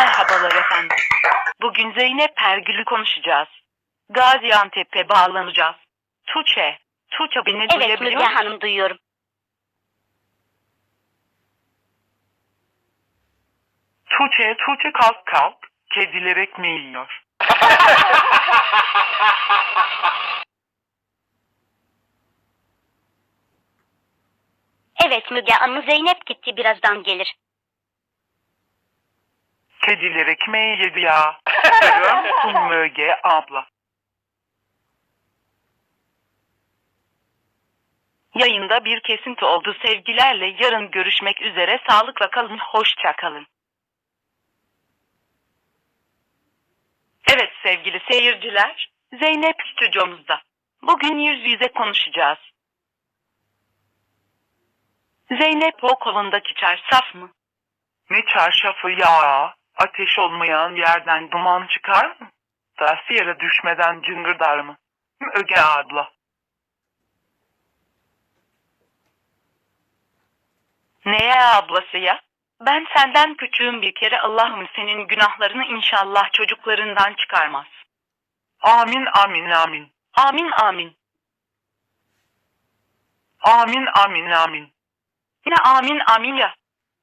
ben Zeynep Pergül'ü konuşacağız. Gaziantep'e bağlanacağız. Tuğçe, Tuğçe beni Evet duyabiliyor Müge musun? Hanım duyuyorum. Tuğçe, Tuğçe kalk kalk. Kediler ekmeği yiyor. Evet Müge Hanım Zeynep gitti birazdan gelir. Kediler ekmeği yedi ya. Musun Möge abla? Yayında bir kesinti oldu sevgilerle yarın görüşmek üzere sağlıkla kalın hoşça kalın. Evet sevgili seyirciler Zeynep stüdyomuzda. Bugün yüz yüze konuşacağız. Zeynep o kolundaki çarşaf mı? Ne çarşafı ya? Ateş olmayan yerden duman çıkar mı? Taşı yere düşmeden cıngırdar mı? Möge abla. Neye ablası ya? Ben senden küçüğüm bir kere Allah'ım senin günahlarını inşallah çocuklarından çıkarmaz. Amin amin amin. Amin amin. Amin amin amin. Ne amin amin ya.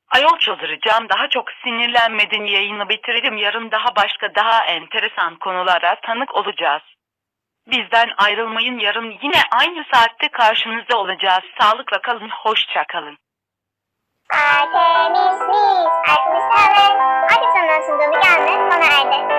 Ayol çıldıracağım daha çok sinirlenmedin yayını bitirelim yarın daha başka daha enteresan konulara tanık olacağız. Bizden ayrılmayın yarın yine aynı saatte karşınızda olacağız. Sağlıkla kalın hoşça kalın. Artemis mis, Artemis kalın. Hangi sanatın dalı gelmez bana